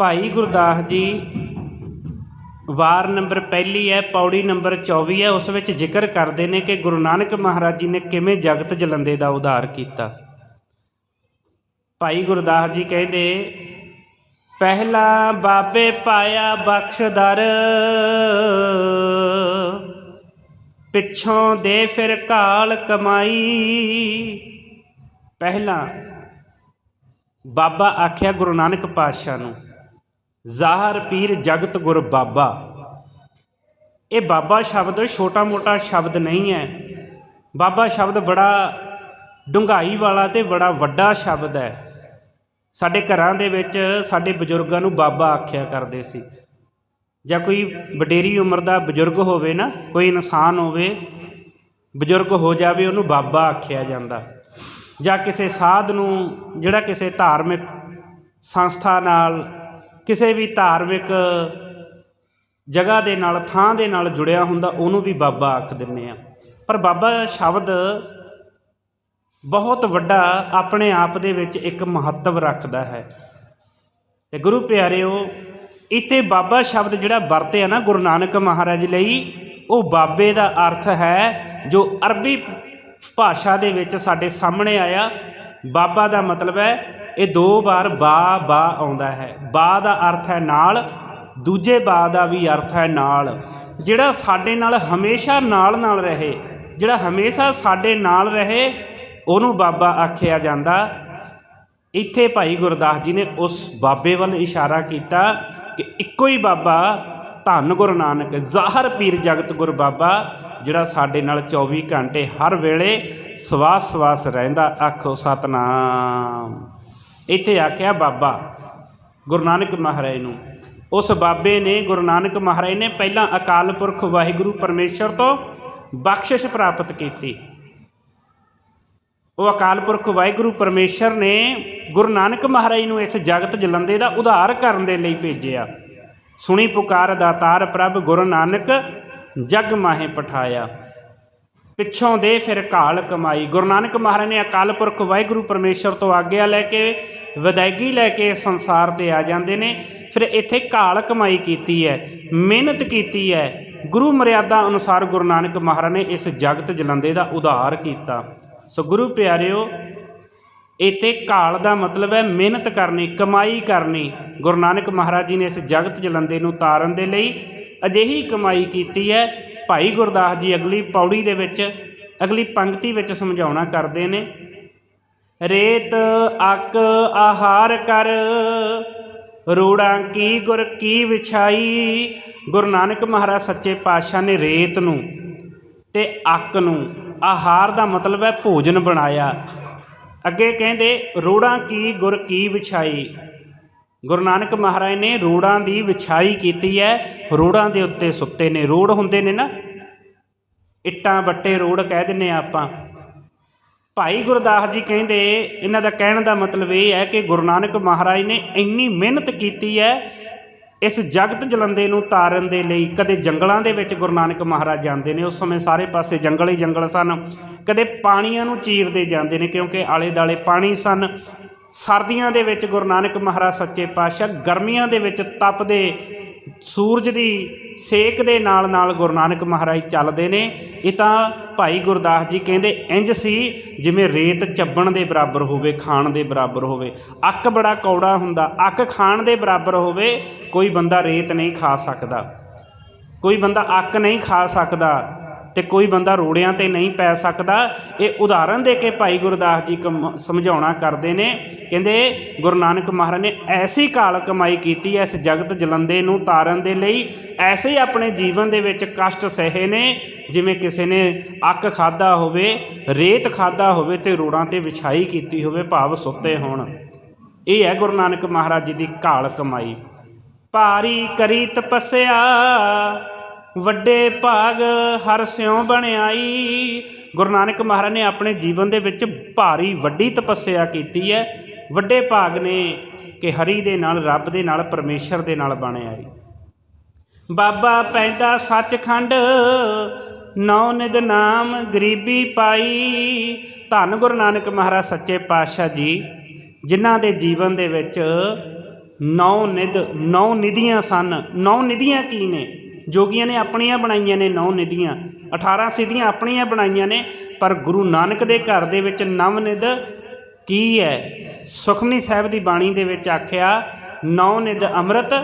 ਭਾਈ ਗੁਰਦਾਸ ਜੀ, ਵਾਰ number ਪਹਿਲੀ ਹੈ, ਪੌੜੀ ਨੰਬਰ 24 ਹੈ, ਉਸ ਵਿੱਚ ਜ਼ਿਕਰ ਕਰਦੇ ਨੇ ਕਿ ਗੁਰੂ ਨਾਨਕ ਮਹਾਰਾਜ ਜੀ ਨੇ ਕਿਵੇਂ ਜਗਤ ਜਲੰਦੇ ਦਾ ਉਧਾਰ ਕੀਤਾ। ਭਾਈ ਗੁਰਦਾਸ ਜੀ ਕਹਿੰਦੇ, ਪਹਿਲਾ ਬਾਬੇ ਪਾਇਆ ਬਖਸ਼ਦਰ ਪਿੱਛੋਂ ਦੇ ਫਿਰ ਕਾਲ ਕਮਾਈ। ਪਹਿਲਾ ਬਾਬਾ ਆਖਿਆ ਗੁਰੂ ਨਾਨਕ ਪਾਤਸ਼ਾਹ ਨੂੰ ਜ਼ਾਹਰ ਪੀਰ ਜਗਤ ਗੁਰ ਬਾਬਾ। ਇਹ ਬਾਬਾ ਸ਼ਬਦ ਛੋਟਾ ਮੋਟਾ ਸ਼ਬਦ ਨਹੀਂ ਹੈ। ਬਾਬਾ ਸ਼ਬਦ ਬੜਾ ਡੂੰਘਾਈ ਵਾਲਾ ਤੇ ਬੜਾ ਵੱਡਾ ਸ਼ਬਦ ਹੈ। ਸਾਡੇ ਘਰਾਂ ਦੇ ਵਿੱਚ ਸਾਡੇ ਬਜ਼ੁਰਗਾਂ ਨੂੰ ਬਾਬਾ ਆਖਿਆ ਕਰਦੇ ਸੀ। ਜਾਂ ਕੋਈ ਵਡੇਰੀ ਉਮਰ ਦਾ ਬਜ਼ੁਰਗ ਹੋਵੇ ਨਾ, ਕੋਈ ਇਨਸਾਨ ਹੋਵੇ, ਬਜ਼ੁਰਗ ਹੋ ਜਾਵੇ, ਉਹਨੂੰ ਬਾਬਾ ਆਖਿਆ ਜਾਂਦਾ। ਜਾਂ ਕਿਸੇ ਸਾਧ ਨੂੰ, ਜਿਹੜਾ ਕਿਸੇ ਧਾਰਮਿਕ ਸੰਸਥਾ ਨਾਲ ਕਿਸੇ ਵੀ ਧਾਰਮਿਕ ਜਗ੍ਹਾ ਦੇ ਨਾਲ, ਥਾਂ ਦੇ ਨਾਲ ਜੁੜਿਆ ਹੁੰਦਾ, ਉਹਨੂੰ ਵੀ ਬਾਬਾ ਆਖ ਦਿੰਨੇ ਆ ਪਰ ਬਾਬਾ ਸ਼ਬਦ ਬਹੁਤ ਵੱਡਾ ਆਪਣੇ ਆਪ ਦੇ ਵਿੱਚ ਇੱਕ ਮਹੱਤਵ ਰੱਖਦਾ ਹੈ। ਤੇ ਗੁਰੂ ਪਿਆਰਿਓ, ਇੱਥੇ ਬਾਬਾ ਸ਼ਬਦ ਜਿਹੜਾ ਵਰਤਿਆ ਨਾ ਗੁਰੂ ਨਾਨਕ ਮਹਾਰਾਜ ਲਈ, ਉਹ ਬਾਬੇ ਦਾ ਅਰਥ ਹੈ, ਜੋ ਅਰਬੀ ਭਾਸ਼ਾ ਦੇ ਵਿੱਚ ਸਾਡੇ ਸਾਹਮਣੇ ਆਇਆ, ਬਾਬਾ ਦਾ ਮਤਲਬ ਹੈ ਇਹ ਦੋ ਵਾਰ ਬਾ ਬਾ ਆਉਂਦਾ ਹੈ। ਬਾ ਦਾ ਅਰਥ ਹੈ ਨਾਲ, ਦੂਜੇ ਬਾ ਦਾ ਵੀ ਅਰਥ ਹੈ ਨਾਲ। ਜਿਹੜਾ ਸਾਡੇ ਨਾਲ ਹਮੇਸ਼ਾ ਨਾਲ ਨਾਲ ਰਹੇ, ਜਿਹੜਾ ਹਮੇਸ਼ਾ ਸਾਡੇ ਨਾਲ ਰਹੇ, ਉਹਨੂੰ ਬਾਬਾ ਆਖਿਆ ਜਾਂਦਾ। ਇੱਥੇ ਭਾਈ ਗੁਰਦਾਸ ਜੀ ਨੇ ਉਸ ਬਾਬੇ ਵੱਲ ਇਸ਼ਾਰਾ ਕੀਤਾ ਕਿ ਇੱਕੋ ਹੀ ਬਾਬਾ ਧੰਨ ਗੁਰੂ ਨਾਨਕ, ਜ਼ਾਹਰ ਪੀਰ ਜਗਤ ਗੁਰ ਬਾਬਾ, ਜਿਹੜਾ ਸਾਡੇ ਨਾਲ 24 ਘੰਟੇ ਹਰ ਵੇਲੇ ਸਵਾਸ ਸਵਾਸ ਰਹਿੰਦਾ। ਆਖੋ ਸਤਨਾਮ। ਇੱਥੇ ਆਖਿਆ, ਬਾਬਾ, ਗੁਰੂ ਨਾਨਕ ਮਹਾਰਾਜ ਨੂੰ। ਉਸ ਬਾਬੇ ਨੇ ਗੁਰੂ ਨਾਨਕ ਮਹਾਰਾਜ ਨੇ ਪਹਿਲਾਂ ਅਕਾਲ ਪੁਰਖ ਵਾਹਿਗੁਰੂ ਪਰਮੇਸ਼ਰ ਤੋਂ ਬਖਸ਼ਿਸ਼ ਪ੍ਰਾਪਤ ਕੀਤੀ। ਉਹ ਅਕਾਲ ਪੁਰਖ ਵਾਹਿਗੁਰੂ ਪਰਮੇਸ਼ਰ ਨੇ ਗੁਰੂ ਨਾਨਕ ਮਹਾਰਾਜ ਨੂੰ ਇਸ ਜਗਤ ਜਲੰਦੇ ਦਾ ਉਧਾਰ ਕਰਨ ਦੇ ਲਈ ਭੇਜਿਆ। ਸੁਣੀ ਪੁਕਾਰ ਦਾਤਾਰ ਪ੍ਰਭ ਗੁਰੂ ਨਾਨਕ ਜਗ ਮਾਹੇ ਪਠਾਇਆ। ਪਿੱਛੋਂ ਦੇ ਫਿਰ ਕਾਲ ਕਮਾਈ। ਗੁਰੂ ਨਾਨਕ ਮਹਾਰਾਜ ਨੇ ਅਕਾਲ ਪੁਰਖ ਵਾਹਿਗੁਰੂ ਪਰਮੇਸ਼ਰ ਤੋਂ ਆਗਿਆ ਲੈ ਕੇ, ਵਿਦਾਇਗੀ ਲੈ ਕੇ ਸੰਸਾਰ ਤੇ ਆ ਜਾਂਦੇ ਨੇ। ਫਿਰ ਇੱਥੇ ਕਾਲ ਕਮਾਈ ਕੀਤੀ ਹੈ, ਮਿਹਨਤ ਕੀਤੀ ਹੈ। ਗੁਰੂ ਮਰਿਆਦਾ ਅਨੁਸਾਰ ਗੁਰੂ ਨਾਨਕ ਮਹਾਰਾਜ ਨੇ ਇਸ ਜਗਤ ਜਲੰਦੇ ਦਾ ਉਧਾਰ ਕੀਤਾ। ਸੋ ਗੁਰੂ ਪਿਆਰਿਓ ਇਤੇ ਕਾਲ ਦਾ ਮਤਲਬ ਹੈ ਮਿਹਨਤ ਕਰਨੀ, ਕਮਾਈ ਕਰਨੀ। ਗੁਰੂ ਨਾਨਕ ਮਹਾਰਾਜ ਜੀ ਨੇ ਇਸ ਜਗਤ ਜਲੰਦੇ ਨੂੰ ਤਾਰਨ ਦੇ ਲਈ ਅਜਿਹੀ ਕਮਾਈ ਕੀਤੀ ਹੈ ਭਾਈ ਗੁਰਦਾਸ ਜੀ ਅਗਲੀ ਪੌੜੀ ਦੇ ਵਿੱਚ, ਅਗਲੀ ਪੰਕਤੀ ਵਿੱਚ ਸਮਝਾਉਣਾ ਕਰਦੇ ਨੇ। ਰੇਤ ਅਕ ਆਹਾਰ ਕਰ, ਰੂੜਾਂ ਕੀ ਗੁਰ ਕੀ ਵਿਛਾਈ। ਗੁਰੂ ਨਾਨਕ ਮਹਾਰਾਜ ਸੱਚੇ ਪਾਤਸ਼ਾਹ ਨੇ ਰੇਤ ਨੂੰ ਤੇ ਅੱਕ ਨੂੰ, ਆਹਾਰ ਦਾ ਮਤਲਬ ਹੈ ਭੋਜਨ ਬਣਾਇਆ। ਅੱਗੇ ਕਹਿੰਦੇ, ਰੋੜਾਂ ਕੀ ਗੁਰ ਕੀ ਵਿਛਾਈ। ਗੁਰੂ ਨਾਨਕ ਮਹਾਰਾਜ ਨੇ ਰੋੜਾਂ ਦੀ ਵਿਛਾਈ ਕੀਤੀ ਹੈ। ਰੋੜਾਂ ਦੇ ਉੱਤੇ ਸੁੱਤੇ ਨੇ। ਰੋੜ ਹੁੰਦੇ ਨੇ ਨਾ। ਇੱਟਾਂ, ਵੱਟੇ, ਰੋੜ ਕਹਿ ਦਿੰਨੇ ਆ ਆਪਾਂ। ਭਾਈ ਗੁਰਦਾਸ ਜੀ ਕਹਿੰਦੇ, ਇਹਨਾਂ ਦਾ ਕਹਿਣ ਦਾ ਮਤਲਬ ਇਹ ਹੈ ਕਿ ਗੁਰੂ ਨਾਨਕ ਮਹਾਰਾਜ ਨੇ ਇੰਨੀ ਮਿਹਨਤ ਕੀਤੀ ਹੈ, ਇਸ ਜਗਤ ਜਲੰਦੇ ਨੂੰ ਤਾਰਨ ਦੇ ਲਈ। ਕਦੇ ਜੰਗਲਾਂ ਦੇ ਵਿੱਚ ਗੁਰੂ ਨਾਨਕ ਮਹਾਰਾਜ ਜਾਂਦੇ ਨੇ, ਉਸ ਸਮੇਂ ਸਾਰੇ ਪਾਸੇ ਜੰਗਲ ਹੀ ਜੰਗਲ ਸਨ। ਕਦੇ ਪਾਣੀਆਂ ਨੂੰ ਚੀਰਦੇ ਜਾਂਦੇ ਨੇ, ਕਿਉਂਕਿ ਆਲੇ ਦਾਲੇ ਪਾਣੀ ਸਨ। ਸਰਦੀਆਂ ਦੇ ਵਿੱਚ ਗੁਰੂ ਨਾਨਕ ਮਹਾਰਾਜ ਸੱਚੇ ਪਾਤਸ਼ਾਹ, ਗਰਮੀਆਂ ਦੇ ਵਿੱਚ ਤਪਦੇ ਸੂਰਜ ਦੀ ਸੇਕ ਦੇ ਨਾਲ ਨਾਲ ਗੁਰੂ ਨਾਨਕ ਮਹਾਰਾਜ ਚੱਲਦੇ ਨੇ। ਇਹ ਤਾਂ ਭਾਈ ਗੁਰਦਾਸ ਜੀ ਕਹਿੰਦੇ ਇੰਜ ਸੀ ਜਿਵੇਂ ਰੇਤ ਚੱਬਣ ਦੇ ਬਰਾਬਰ ਹੋਵੇ, ਖਾਣ ਦੇ ਬਰਾਬਰ ਹੋਵੇ। ਅੱਕ ਬੜਾ ਕੌੜਾ ਹੁੰਦਾ, ਅੱਕ ਖਾਣ ਦੇ ਬਰਾਬਰ ਹੋਵੇ, ਕੋਈ ਬੰਦਾ ਰੇਤ ਨਹੀਂ ਖਾ ਸਕਦਾ। ਕੋਈ ਬੰਦਾ ਅੱਕ ਨਹੀਂ ਖਾ ਸਕਦਾ। ਤੇ ਕੋਈ ਬੰਦਾ ਰੋੜਿਆਂ ਤੇ ਨਹੀਂ ਪੈ ਸਕਦਾ। ਇਹ ਉਦਾਹਰਨ ਦੇ ਕੇ ਭਾਈ ਗੁਰਦਾਸ ਜੀ ਕਮ- ਸਮਝਾਉਣਾ ਕਰਦੇ ਨੇ। ਕਹਿੰਦੇ, ਗੁਰੂ ਨਾਨਕ ਮਹਾਰਾਜ ਨੇ ਐਸੀ ਕਾਲ ਕਮਾਈ ਕੀਤੀ ਐ ਇਸ ਜਗਤ ਜਲੰਦੇ ਨੂੰ ਤਾਰਨ ਦੇ ਲਈ। ਐਸੇ ਆਪਣੇ ਜੀਵਨ ਦੇ ਵਿੱਚ ਕਸ਼ਟ ਸਹੇ ਨੇ, ਜਿਵੇਂ ਕਿਸੇ ਨੇ ਅੱਕ ਖਾਦਾ ਹੋਵੇ, ਰੇਤ ਖਾਦਾ ਹੋਵੇ ਤੇ ਰੋੜਾਂ ਤੇ ਵਿਛਾਈ ਕੀਤੀ ਹੋਵੇ, ਭਾਵ ਸੁੱਤੇ ਹੋਣ। ਇਹ ਹੈ ਗੁਰੂ ਨਾਨਕ ਮਹਾਰਾਜ ਜੀ ਦੀ ਕਾਲ ਕਮਾਈ। ਭਾਰੀ ਕਰੀ ਤਪੱਸਿਆ ਵੱਡੇ ਭਾਗ ਹਰ ਸਿਉ ਬਣਾਈ ਗੁਰੂ ਨਾਨਕ ਮਹਾਰਾਜ ਨੇ ਆਪਣੇ ਜੀਵਨ ਦੇ ਵਿੱਚ ਭਾਰੀ ਵੱਡੀ ਤਪੱਸਿਆ ਕੀਤੀ ਹੈ। ਵੱਡੇ ਭਾਗ ਨੇ ਕਿ ਹਰੀ ਦੇ ਨਾਲ, ਰੱਬ ਦੇ ਨਾਲ, ਪਰਮੇਸ਼ਰ ਦੇ ਨਾਲ ਬਣਿਆ ਆਈ ਬਾਬਾ ਪੈਂਦਾ ਸੱਚਖੰਡ ਨੌ ਨਿਦ ਨਾਮ ਗਰੀਬੀ ਪਾਈ। ਧੰਨ ਗੁਰੂ ਨਾਨਕ ਮਹਾਰਾਜ ਸੱਚੇ ਪਾਤਸ਼ਾਹ ਜੀ, ਜਿਨ੍ਹਾਂ ਦੇ ਜੀਵਨ ਦੇ ਵਿੱਚ ਨੌ ਨਿਧ ਨੌ ਨਿਧੀਆਂ ਸਨ। ਨੌ ਨਿਧੀਆਂ ਕੀ ਨੇ? ਜੋਗੀਆਂ ਨੇ ਆਪਣੀਆਂ ਬਣਾਈਆਂ ਨੇ, ਨੌ ਨਿਧੀਆਂ। 18 ਸਿੱਧੀਆਂ ਆਪਣੀਆਂ ਬਣਾਈਆਂ ਨੇ, ਪਰ ਗੁਰੂ ਨਾਨਕ ਦੇ ਘਰ ਦੇ ਵਿੱਚ ਨਵ ਨਿਧ ਕੀ ਹੈ? ਸੁਖਮਨੀ ਸਾਹਿਬ ਦੀ ਬਾਣੀ ਦੇ ਵਿੱਚ ਆਖਿਆ, ਨੌ ਨਿਧ ਅੰਮ੍ਰਿਤ,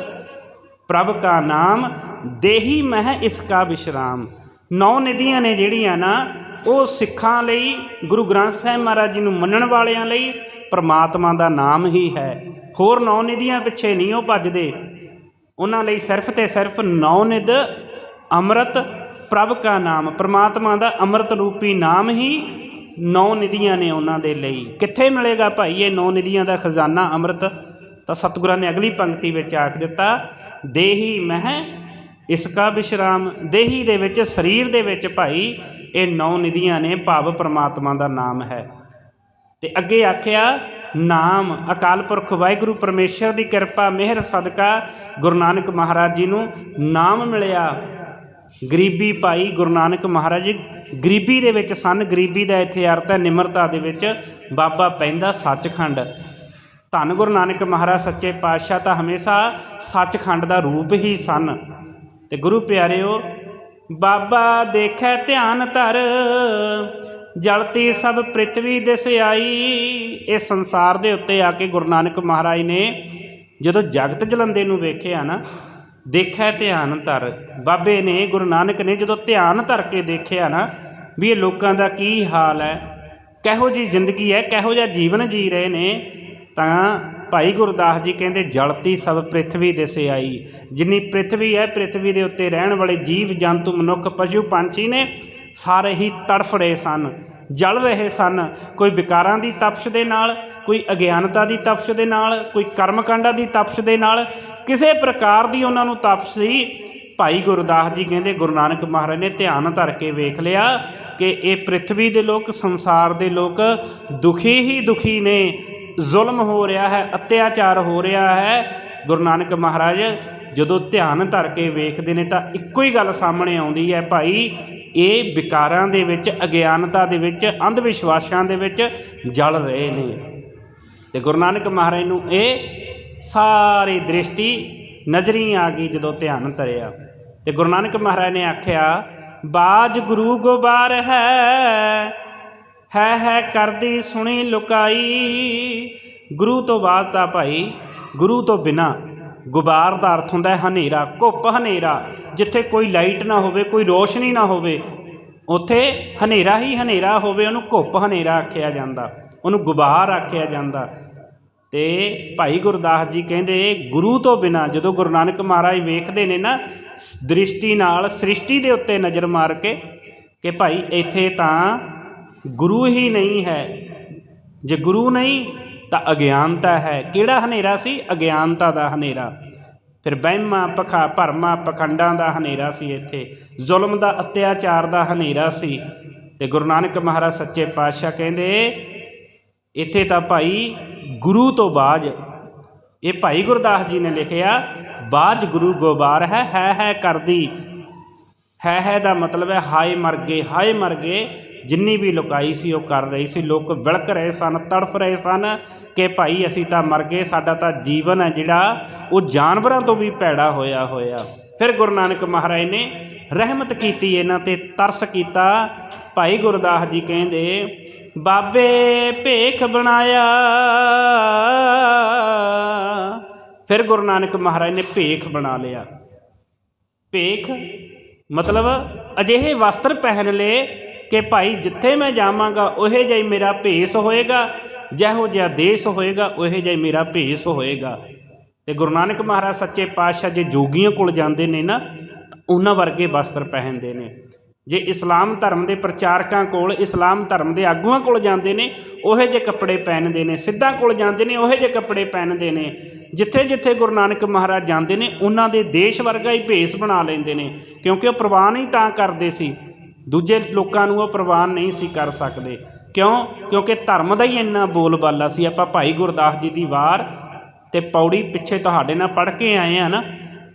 ਪ੍ਰਭ ਕਾ ਨਾਮ, ਦੇਹੀ ਮਹਿ ਇਸ ਕਾ ਵਿਸ਼ਰਾਮ। ਨੌ ਨਿਧੀਆਂ ਨੇ ਜਿਹੜੀਆਂ ਨਾ, ਉਹ ਸਿੱਖਾਂ ਲਈ, ਗੁਰੂ ਗ੍ਰੰਥ ਸਾਹਿਬ ਮਹਾਰਾਜ ਜੀ ਨੂੰ ਮੰਨਣ ਵਾਲਿਆਂ ਲਈ ਪ੍ਰਮਾਤਮਾ ਦਾ ਨਾਮ ਹੀ ਹੈ। ਹੋਰ ਨੌ ਨਿਧੀਆਂ ਪਿੱਛੇ ਨਹੀਂ ਉਹ ਭੱਜਦੇ। ਉਹਨਾਂ ਲਈ ਸਿਰਫ ਤੇ ਸਿਰਫ ਨੌ ਨਿਧ ਅੰਮ੍ਰਿਤ ਪ੍ਰਭ ਕਾ ਨਾਮ, ਪ੍ਰਮਾਤਮਾ ਦਾ ਅੰਮ੍ਰਿਤ ਰੂਪੀ ਨਾਮ ਹੀ ਨੌ ਨਿਧੀਆਂ ਨੇ ਉਹਨਾਂ ਦੇ ਲਈ। ਕਿੱਥੇ ਮਿਲੇਗਾ ਭਾਈ ਇਹ ਨੌ ਨਿਧੀਆਂ ਦਾ ਖਜ਼ਾਨਾ ਅੰਮ੍ਰਿਤ? ਤਾਂ ਸਤਿਗੁਰਾਂ ਨੇ ਅਗਲੀ ਪੰਕਤੀ ਵਿੱਚ ਆਖ ਦਿੱਤਾ, ਦੇਹੀ ਮਹਿ ਇਸ ਕਾ ਵਿਸ਼ਰਾਮ ਦੇਹੀ ਦੇ ਵਿੱਚ, ਸਰੀਰ ਦੇ ਵਿੱਚ ਭਾਈ ਇਹ ਨੌ ਨਿਧੀਆਂ ਨੇ ਭਾਵ ਪ੍ਰਮਾਤਮਾ ਦਾ ਨਾਮ ਹੈ। ਤੇ ਅੱਗੇ ਆਖਿਆ ਨਾਮ ਅਕਾਲ ਪੁਰਖ ਵਾਹਿਗੁਰੂ ਪਰਮੇਸ਼ਰ ਦੀ ਕਿਰਪਾ, ਮਿਹਰ, ਸਦਕਾ ਗੁਰੂ ਨਾਨਕ ਮਹਾਰਾਜ ਜੀ ਨੂੰ ਨਾਮ ਮਿਲਿਆ। ਗਰੀਬੀ ਭਾਈ ਗੁਰੂ ਨਾਨਕ ਮਹਾਰਾਜ ਜੀ ਗਰੀਬੀ ਦੇ ਵਿੱਚ ਸਨ, ਗਰੀਬੀ ਦਾ ਇੱਥੇ ਅਰਥ ਹੈ ਨਿਮਰਤਾ ਦੇ ਵਿੱਚ ਬਾਬਾ ਪੈਂਦਾ ਸੱਚਖੰਡ। ਧੰਨ ਗੁਰੂ ਨਾਨਕ ਮਹਾਰਾਜ, ਸੱਚੇ ਪਾਤਸ਼ਾਹ ਤਾਂ ਹਮੇਸ਼ਾ ਸੱਚਖੰਡ ਦਾ ਰੂਪ ਹੀ ਸਨ। ਤੇ ਗੁਰੂ ਪਿਆਰਿਓ, ਬਾਬਾ ਦੇਖੈ ਧਿਆਨ ਧਰ ਜਲਤੀ ਸਭ ਪ੍ਰਿਥਵੀ ਦਿਸ ਆਈ। ਇਹ ਸੰਸਾਰ ਦੇ ਉੱਤੇ ਆ ਕੇ ਗੁਰੂ ਨਾਨਕ ਮਹਾਰਾਜ ਨੇ ਜਦੋਂ ਜਗਤ ਜਲੰਦੇ ਨੂੰ ਵੇਖਿਆ ਨਾ, ਦੇਖਿਆ ਧਿਆਨ ਧਰ। ਬਾਬੇ ਨੇ, ਗੁਰੂ ਨਾਨਕ ਨੇ ਜਦੋਂ ਧਿਆਨ ਧਰ ਕੇ ਦੇਖਿਆ ਨਾ ਵੀ ਇਹ ਲੋਕਾਂ ਦਾ ਕੀ ਹਾਲ ਹੈ, ਕਿਹੋ ਜੀ ਜ਼ਿੰਦਗੀ ਹੈ, ਕਿਹੋ ਜਿਹਾ ਜੀਵਨ ਜੀ ਰਹੇ ਨੇ, ਤਾਂ ਭਾਈ ਗੁਰਦਾਸ ਜੀ ਕਹਿੰਦੇ ਜਲਤੀ ਸਭ ਪ੍ਰਿਥਵੀ ਦਿਸੇ ਆਈ। ਜਿੰਨੀ ਪ੍ਰਿਥਵੀ ਹੈ, ਪ੍ਰਿਥਵੀ ਦੇ ਉੱਤੇ ਰਹਿਣ ਵਾਲੇ ਜੀਵ, ਜੰਤੂ, ਮਨੁੱਖ, ਪਸ਼ੂ, ਪੰਛੀ ਨੇ ਸਾਰੇ ਹੀ ਤੜਫ ਰਹੇ ਸਨ, ਜਲ ਰਹੇ ਸਨ। ਕੋਈ ਵਿਕਾਰਾਂ ਦੀ ਤਪਸ਼ ਦੇ ਨਾਲ, ਕੋਈ ਅਗਿਆਨਤਾ ਦੀ ਤਪਸ਼ ਦੇ ਨਾਲ, ਕੋਈ ਕਰਮਕਾਂਡਾਂ ਦੀ ਤਪਸ਼ ਦੇ ਨਾਲ, ਕਿਸੇ ਪ੍ਰਕਾਰ ਦੀ ਉਹਨਾਂ ਨੂੰ ਤਪਸ਼ ਸੀ। ਭਾਈ ਗੁਰਦਾਸ ਜੀ ਕਹਿੰਦੇ, ਗੁਰੂ ਨਾਨਕ ਮਹਾਰਾਜ ਨੇ ਧਿਆਨ ਧਰ ਕੇ ਵੇਖ ਲਿਆ ਕਿ ਇਹ ਪ੍ਰਿਥਵੀ ਦੇ ਲੋਕ, ਸੰਸਾਰ ਦੇ ਲੋਕ ਦੁਖੀ ਹੀ ਦੁਖੀ ਨੇ, ਜ਼ੁਲਮ ਹੋ ਰਿਹਾ ਹੈ, ਅਤਿਆਚਾਰ ਹੋ ਰਿਹਾ ਹੈ। ਗੁਰੂ ਨਾਨਕ ਮਹਾਰਾਜ ਜਦੋਂ ਧਿਆਨ ਧਰ ਕੇ ਵੇਖਦੇ ਨੇ ਤਾਂ ਇੱਕੋ ਹੀ ਗੱਲ ਸਾਹਮਣੇ ਆਉਂਦੀ ਹੈ, ਭਾਈ ਇਹ ਵਿਕਾਰਾਂ ਦੇ ਵਿੱਚ, ਅਗਿਆਨਤਾ ਦੇ ਵਿੱਚ ਅੰਧ ਵਿਸ਼ਵਾਸਾਂ ਦੇ ਵਿੱਚ ਜਲ ਰਹੇ ਨੇ। ਤੇ ਗੁਰੂ ਨਾਨਕ ਮਹਾਰਾਜ ਨੂੰ ਇਹ ਸਾਰੀ ਦ੍ਰਿਸ਼ਟੀ, ਨਜ਼ਰੀ ਆ ਗਈ ਜਦੋਂ ਧਿਆਨ ਧਰਿਆ। ਤੇ ਗੁਰੂ ਨਾਨਕ ਮਹਾਰਾਜ ਨੇ ਆਖਿਆ, ਬਾਜ ਗੁਰੂ ਗੋਬਾਰ ਹੈ ਹੈ ਹੈ, ਕਰਦੀ ਸੁਣੀ ਲੁਕਾਈ। ਗੁਰੂ ਤੋਂ ਬਾਅਦ ਤਾਂ ਭਾਈ, ਗੁਰੂ ਤੋਂ ਬਿਨਾ ਗੁਬਾਰ ਦਾ ਅਰਥ ਹੁੰਦਾ ਹੈ ਹਨੇਰਾ, ਘੁੱਪ ਹਨੇਰਾ, ਜਿੱਥੇ ਕੋਈ ਲਾਈਟ ਨਾ ਹੋਵੇ, ਕੋਈ ਰੋਸ਼ਨੀ ਨਾ ਹੋਵੇ, ਉੱਥੇ ਹਨੇਰਾ ਹੀ ਹਨੇਰਾ ਹੋਵੇ, ਉਹਨੂੰ ਘੁੱਪ ਹਨੇਰਾ ਆਖਿਆ ਜਾਂਦਾ, ਉਹਨੂੰ ਗੁਬਾਰ ਆਖਿਆ ਜਾਂਦਾ। ਤੇ ਭਾਈ ਗੁਰਦਾਸ ਜੀ ਕਹਿੰਦੇ, ਗੁਰੂ ਤੋਂ ਬਿਨਾ ਜਦੋਂ ਗੁਰੂ ਨਾਨਕ ਮਹਾਰਾਜ ਵੇਖਦੇ ਨੇ ਨਾ, ਸ- ਦ੍ਰਿਸ਼ਟੀ ਨਾਲ, ਸ੍ਰਿਸ਼ਟੀ ਦੇ ਉੱਤੇ ਨਜ਼ਰ ਮਾਰ ਕੇ, ਕਿ ਭਾਈ ਇੱਥੇ ਤਾਂ ਗੁਰੂ ਹੀ ਨਹੀਂ ਹੈ। ਜੇ ਗੁਰੂ ਨਹੀਂ ਤਾਂ ਅਗਿਆਨਤਾ ਹੈ। ਕਿਹੜਾ ਹਨੇਰਾ ਸੀ? ਅਗਿਆਨਤਾ ਦਾ ਹਨੇਰਾ। ਫਿਰ ਵਹਿਮਾਂ, ਪਖਾ, ਭਰਮਾਂ, ਪਖੰਡਾਂ ਦਾ ਹਨੇਰਾ ਸੀ ਇੱਥੇ। ਜ਼ੁਲਮ ਦਾ ਅਤਿਆਚਾਰ ਦਾ ਹਨੇਰਾ ਸੀ। ਤੇ ਗੁਰੂ ਨਾਨਕ ਮਹਾਰਾਜ ਸੱਚੇ ਪਾਤਸ਼ਾਹ ਕਹਿੰਦੇ, ਇੱਥੇ ਤਾਂ ਭਾਈ ਗੁਰੂ ਤੋਂ ਬਾਜ। ਇਹ ਭਾਈ ਗੁਰਦਾਸ ਜੀ ਨੇ ਲਿਖਿਆ, ਬਾਜ ਗੁਰੂ ਗੋਬਾਰ ਹੈ ਹੈ ਹੈ ਕਰਦੀ। ਹੈ ਹੈ ਦਾ ਮਤਲਬ ਹੈ, ਹਾਏ ਮਰ ਗਏ, ਹਾਏ ਮਰ ਗਏ। ਜਿੰਨੀ ਵੀ ਲੁਕਾਈ ਸੀ ਉਹ ਕਰ ਰਹੀ ਸੀ। ਲੋਕ ਵਿਲਕ ਰਹੇ ਸਨ, ਤੜਫ ਰਹੇ ਸਨ ਕਿ ਭਾਈ ਅਸੀਂ ਤਾਂ ਮਰ ਗਏ, ਸਾਡਾ ਤਾਂ ਜੀਵਨ ਹੈ ਜਿਹੜਾ, ਉਹ ਜਾਨਵਰਾਂ ਤੋਂ ਵੀ ਭੈੜਾ ਹੋਇਆ ਹੋਇਆ। ਫਿਰ ਗੁਰੂ ਨਾਨਕ ਮਹਾਰਾਜ ਨੇ ਰਹਿਮਤ ਕੀਤੀ ਇਹਨਾਂ ਤੇ, ਤਰਸ ਕੀਤਾ। ਭਾਈ ਗੁਰਦਾਸ ਜੀ ਕਹਿੰਦੇ, ਬਾਬੇ ਭੇਖ ਬਣਾਇਆ। ਫਿਰ ਗੁਰੂ ਨਾਨਕ ਮਹਾਰਾਜ ਨੇ ਭੇਖ ਬਣਾ ਲਿਆ। ਭੇਖ ਮਤਲਬ ਅਜਿਹੇ ਵਸਤਰ ਪਹਿਨ ਲਏ ਕਿ ਭਾਈ ਜਿੱਥੇ ਮੈਂ ਜਾਵਾਂਗਾ, ਉਹੇ ਜਿਹਾ ਹੀ ਮੇਰਾ ਭੇਸ ਹੋਏਗਾ। ਜਿਹੋ ਜਿਹਾ ਦੇਸ਼ ਹੋਏਗਾ, ਉਹੇ ਜਿਹਾ ਹੀ ਮੇਰਾ ਭੇਸ ਹੋਏਗਾ। ਤੇ ਗੁਰੂ ਨਾਨਕ ਮਹਾਰਾਜ ਸੱਚੇ ਪਾਤਸ਼ਾਹ ਜੇ ਜੋਗੀਆਂ ਕੋਲ ਜਾਂਦੇ ਨੇ ਨਾ, ਉਹਨਾਂ ਵਰਗੇ ਵਸਤਰ ਪਹਿਨਦੇ ਨੇ। ਜੇ ਇਸਲਾਮ ਧਰਮ ਦੇ ਪ੍ਰਚਾਰਕਾਂ ਕੋਲ, ਇਸਲਾਮ ਧਰਮ ਦੇ ਆਗੂਆਂ ਕੋਲ ਜਾਂਦੇ ਨੇ, ਉਹੇ ਜਿਹੇ ਕੱਪੜੇ ਪਹਿਨਦੇ ਨੇ, ਸਿੱਧਾਂ ਕੋਲ ਜਾਂਦੇ ਨੇ, ਉਹੇ ਜਿਹੇ ਕੱਪੜੇ ਪਹਿਨਦੇ ਨੇ। ਜਿੱਥੇ ਜਿੱਥੇ ਗੁਰੂ ਨਾਨਕ ਮਹਾਰਾਜ ਜਾਂਦੇ ਨੇ, ਉਹਨਾਂ ਦੇ ਦੇਸ਼ ਵਰਗਾ ਹੀ ਭੇਸ ਬਣਾ ਲੈਂਦੇ ਨੇ, ਕਿਉਂਕਿ ਉਹ ਪ੍ਰਵਾਨ ਹੀ ਤਾਂ ਕਰਦੇ ਸੀ। ਦੂਜੇ ਲੋਕਾਂ ਨੂੰ ਉਹ ਪ੍ਰਵਾਨ ਨਹੀਂ ਸੀ ਕਰ ਸਕਦੇ। ਕਿਉਂ? ਕਿਉਂਕਿ ਧਰਮ ਦਾ ਹੀ ਇੰਨਾ ਬੋਲਬਾਲਾ ਸੀ। ਆਪਾਂ ਭਾਈ ਗੁਰਦਾਸ ਜੀ ਦੀ ਵਾਰ ਤੇ ਪੌੜੀ ਪਿੱਛੇ ਤੁਹਾਡੇ ਨਾਲ ਪੜ੍ਹ ਕੇ ਆਏ ਆ ਨਾ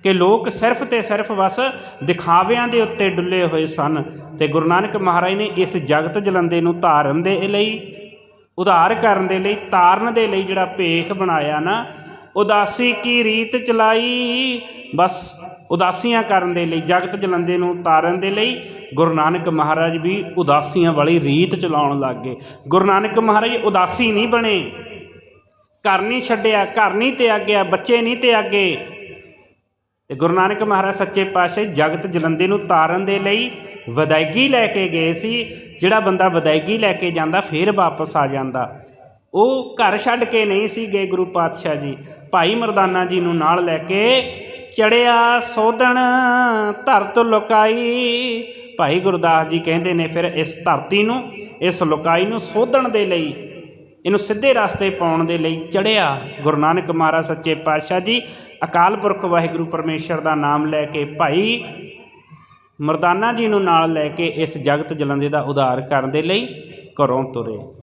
ਕਿ ਲੋਕ ਸਿਰਫ ਤੇ ਸਿਰਫ ਬਸ ਦਿਖਾਵਿਆਂ ਦੇ ਉੱਤੇ ਡੁੱਲੇ ਹੋਏ ਸਨ ਤੇ ਗੁਰੂ ਨਾਨਕ ਮਹਾਰਾਜ ਨੇ ਇਸ ਜਗਤ ਜਲੰਦੇ ਨੂੰ ਧਾਰਨ ਦੇ ਲਈ, ਉਧਾਰ ਕਰਨ ਦੇ ਲਈ, ਤਾਰਨ ਦੇ ਲਈ ਜਿਹੜਾ ਭੇਖ ਬਣਾਇਆ ਨਾ, ਉਦਾਸੀ ਕੀ ਰੀਤ ਚਲਾਈ। ਬਸ ਉਦਾਸੀਆਂ ਕਰਨ ਦੇ ਲਈ, ਜਗਤ ਜਲੰਦੇ ਨੂੰ ਤਾਰਨ ਦੇ ਲਈ ਗੁਰੂ ਨਾਨਕ ਮਹਾਰਾਜ ਵੀ ਉਦਾਸੀਆਂ ਵਾਲੀ ਰੀਤ ਚਲਾਉਣ ਲੱਗ ਗਏ। ਗੁਰੂ ਨਾਨਕ ਮਹਾਰਾਜ ਉਦਾਸੀ ਨਹੀਂ ਬਣੇ। ਘਰ ਨਹੀਂ ਛੱਡਿਆ, ਘਰ ਨਹੀਂ ਤਿਆਗਿਆ, ਬੱਚੇ ਨਹੀਂ ਤਿਆਗੇ। ਤੇ ਗੁਰੂ ਨਾਨਕ ਮਹਾਰਾਜ ਸੱਚੇ ਪਾਤਸ਼ਾਹ ਜਗਤ ਜਲੰਦੇ ਨੂੰ ਤਾਰਨ ਦੇ ਲਈ ਵਿਦਾਇਗੀ ਲੈ ਕੇ ਗਏ ਸੀ। ਜਿਹੜਾ ਬੰਦਾ ਵਿਦਾਇਗੀ ਲੈ ਕੇ ਜਾਂਦਾ, ਫੇਰ ਵਾਪਸ ਆ ਜਾਂਦਾ। ਉਹ ਘਰ ਛੱਡ ਕੇ ਨਹੀਂ ਸੀ ਗਏ ਗੁਰੂ ਪਾਤਸ਼ਾਹ ਜੀ। ਭਾਈ ਮਰਦਾਨਾ ਜੀ ਨੂੰ ਨਾਲ ਲੈ ਕੇ ਚੜਿਆ ਸੋਧਣ ਧਰਤ ਲੁਕਾਈ। ਭਾਈ ਗੁਰਦਾਸ ਜੀ ਕਹਿੰਦੇ ਨੇ ਫਿਰ ਇਸ ਧਰਤੀ ਨੂੰ, ਇਸ ਲੁਕਾਈ ਨੂੰ ਸੋਧਣ ਦੇ ਲਈ, ਇਹਨੂੰ ਸਿੱਧੇ ਰਸਤੇ ਪਾਉਣ ਦੇ ਲਈ ਚੜਿਆ। ਗੁਰੂ ਨਾਨਕ ਮਹਾਰਾਜ ਸੱਚੇ ਪਾਤਸ਼ਾਹ ਜੀ, ਅਕਾਲ ਪੁਰਖ ਵਾਹਿਗੁਰੂ ਪਰਮੇਸ਼ਰ ਦਾ ਨਾਮ ਲੈ ਕੇ ਭਾਈ ਮਰਦਾਨਾ ਜੀ ਨੂੰ ਨਾਲ ਲੈ ਕੇ ਇਸ ਜਗਤ ਜਲੰਦੇ ਦਾ ਉਧਾਰ ਕਰਨ ਦੇ ਲਈ ਘਰੋਂ ਤੁਰੇ।